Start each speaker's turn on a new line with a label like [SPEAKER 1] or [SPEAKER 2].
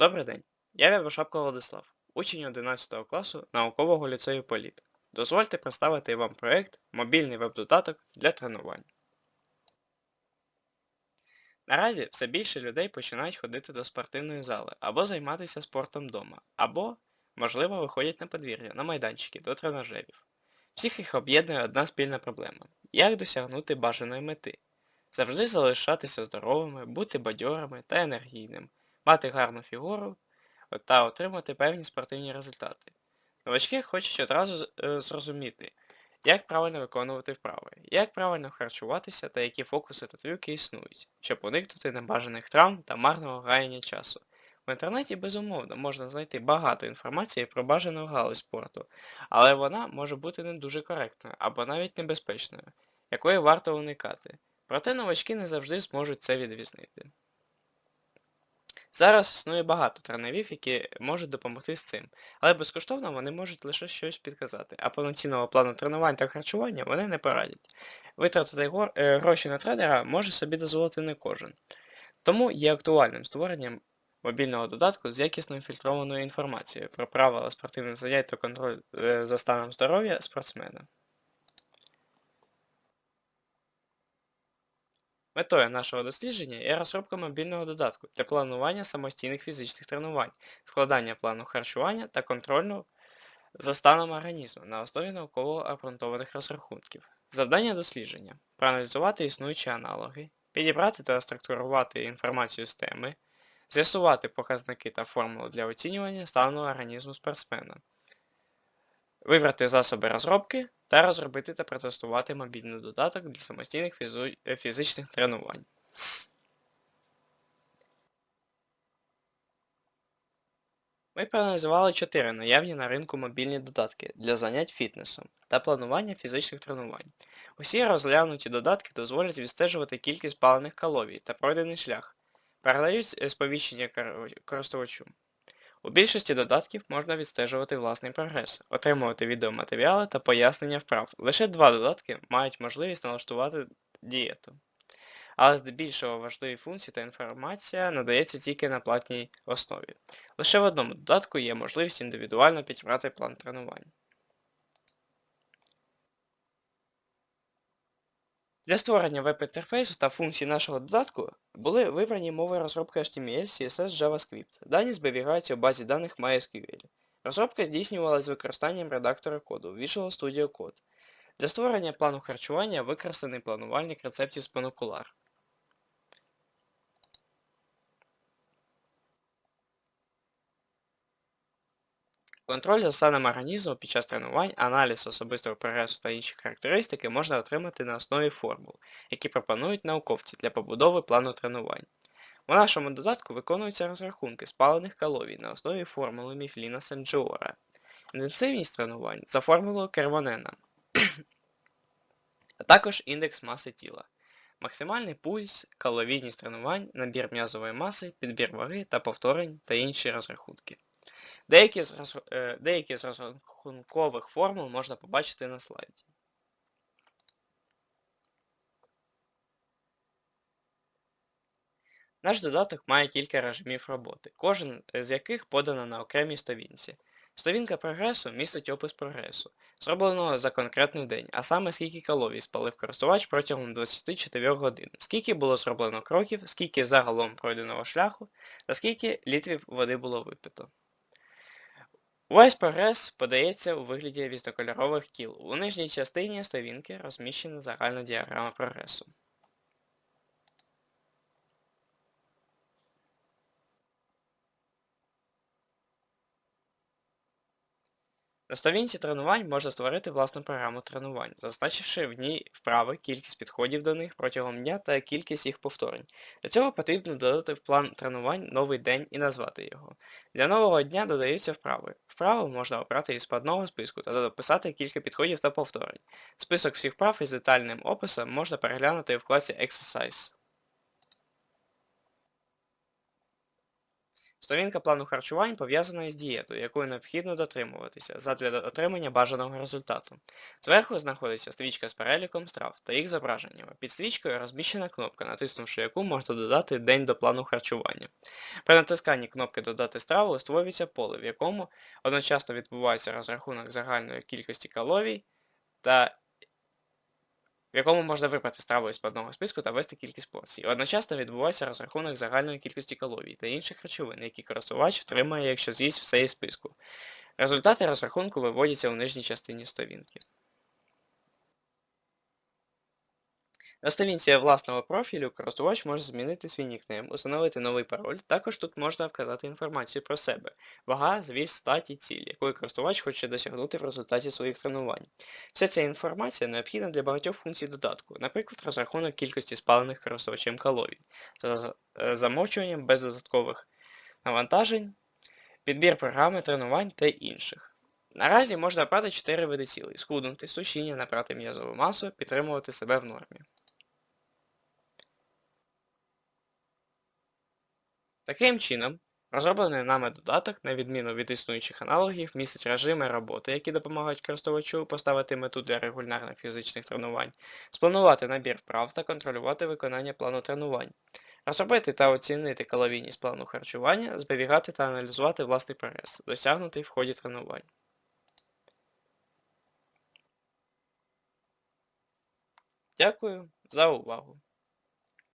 [SPEAKER 1] Добрий день. Я Рябошапко Владислав, учень 11 класу наукового ліцею Політ. Дозвольте представити вам проєкт Мобільний веб-додаток для тренувань. Наразі все більше людей починають ходити до спортивної зали або займатися спортом вдома, або, можливо, виходять на подвір'я, на майданчики до тренажерів. Всіх їх об'єднує одна спільна проблема як досягнути бажаної мети. Завжди залишатися здоровими, бути бадьорими та енергійними, мати гарну фігуру та отримати певні спортивні результати. Новачки хочуть одразу е, зрозуміти, як правильно виконувати вправи, як правильно харчуватися та які фокуси та трюки існують, щоб уникнути небажаних травм та марного гаяння часу. В інтернеті, безумовно, можна знайти багато інформації про бажану галузь спорту, але вона може бути не дуже коректною або навіть небезпечною, якої варто уникати. Проте новачки не завжди зможуть це відрізнити. Зараз існує багато тренерів, які можуть допомогти з цим, але безкоштовно вони можуть лише щось підказати, а повноцінного плану тренувань та харчування вони не порадять. Витратити е, гроші на тренера може собі дозволити не кожен. Тому є актуальним створенням мобільного додатку з якісною фільтрованою інформацією про правила спортивних занять та контроль е, за станом здоров'я спортсмена. Метою нашого дослідження є розробка мобільного додатку для планування самостійних фізичних тренувань, складання плану харчування та контролю за станом організму на основі науково обґрунтованих розрахунків. Завдання дослідження проаналізувати існуючі аналоги, підібрати та структурувати інформацію з теми, з'ясувати показники та формули для оцінювання стану організму спортсмена, вибрати засоби розробки та розробити та протестувати мобільний додаток для самостійних фізу- е, фізичних тренувань. Ми проаналізували чотири наявні на ринку мобільні додатки для занять фітнесом та планування фізичних тренувань. Усі розглянуті додатки дозволять відстежувати кількість палених калорій та пройдений шлях, передають е, сповіщення користувачу. У більшості додатків можна відстежувати власний прогрес, отримувати відеоматеріали та пояснення вправ. Лише два додатки мають можливість налаштувати дієту. Але здебільшого важливі функції та інформація надається тільки на платній основі. Лише в одному додатку є можливість індивідуально підібрати план тренувань. Для створення веб-інтерфейсу та функцій нашого додатку були вибрані мови розробки HTML, CSS, JavaScript. Дані зберігаються у базі даних MySQL. Розробка здійснювалася з використанням редактора коду Visual Studio Code. Для створення плану харчування використаний планувальник рецептів з Monocular. Контроль за станом організму під час тренувань, аналіз особистого прогресу та інші характеристики можна отримати на основі формул, які пропонують науковці для побудови плану тренувань. У нашому додатку виконуються розрахунки спалених калорій на основі формули Міфліна Сенджіора. Інтенсивність тренувань за формулою Кервонена, а також індекс маси тіла. Максимальний пульс, калорійність тренувань, набір м'язової маси, підбір ваги та повторень та інші розрахунки. Деякі з, роз- е, деякі з розрахункових формул можна побачити на слайді. Наш додаток має кілька режимів роботи, кожен з яких подано на окремій сторінці. Сторінка прогресу містить опис прогресу, зробленого за конкретний день, а саме скільки калорій спалив користувач протягом 24 годин, скільки було зроблено кроків, скільки загалом пройденого шляху та скільки літрів води було випито. Увесь прогрес подається у вигляді різнокольорових кіл. У нижній частині сторінки розміщена загальна діаграма прогресу. На сторінці тренувань можна створити власну програму тренувань, зазначивши в ній вправи, кількість підходів до них протягом дня та кількість їх повторень. Для цього потрібно додати в план тренувань новий день і назвати його. Для нового дня додаються вправи. Вправи можна обрати із складного списку та дописати кілька підходів та повторень. Список всіх вправ із детальним описом можна переглянути в класі Exercise. Сторінка плану харчувань пов'язана із дієтою, якою необхідно дотримуватися задля отримання бажаного результату. Зверху знаходиться стрічка з переліком страв та їх зображеннями. Під стрічкою розміщена кнопка, натиснувши яку можна додати день до плану харчування. При натисканні кнопки Додати страву створюється поле, в якому одночасно відбувається розрахунок загальної кількості калорій та в якому можна вибрати страву із складного списку та ввести кількість порцій. Одночасно відбувається розрахунок загальної кількості калорій та інших речовин, які користувач отримає, якщо з'їсть все із списку. Результати розрахунку виводяться у нижній частині сторінки. На сторінці власного профілю користувач може змінити свій нікнейм, установити новий пароль. Також тут можна вказати інформацію про себе, вага, зріст, статі, ціль, якої користувач хоче досягнути в результаті своїх тренувань. Вся ця інформація необхідна для багатьох функцій додатку, наприклад, розрахунок кількості спалених користувачем калорій, за замовчуванням без додаткових навантажень, підбір програми тренувань та інших. Наразі можна обрати 4 види цілей – схуднути, сушіння, набрати м'язову масу, підтримувати себе в нормі. Таким чином, розроблений нами додаток, на відміну від існуючих аналогів, містить режими роботи, які допомагають користувачу поставити мету для регулярних фізичних тренувань, спланувати набір вправ та контролювати виконання плану тренувань, розробити та оцінити калорійність плану харчування, зберігати та аналізувати власний прогрес, досягнутий в ході тренувань. Дякую за увагу!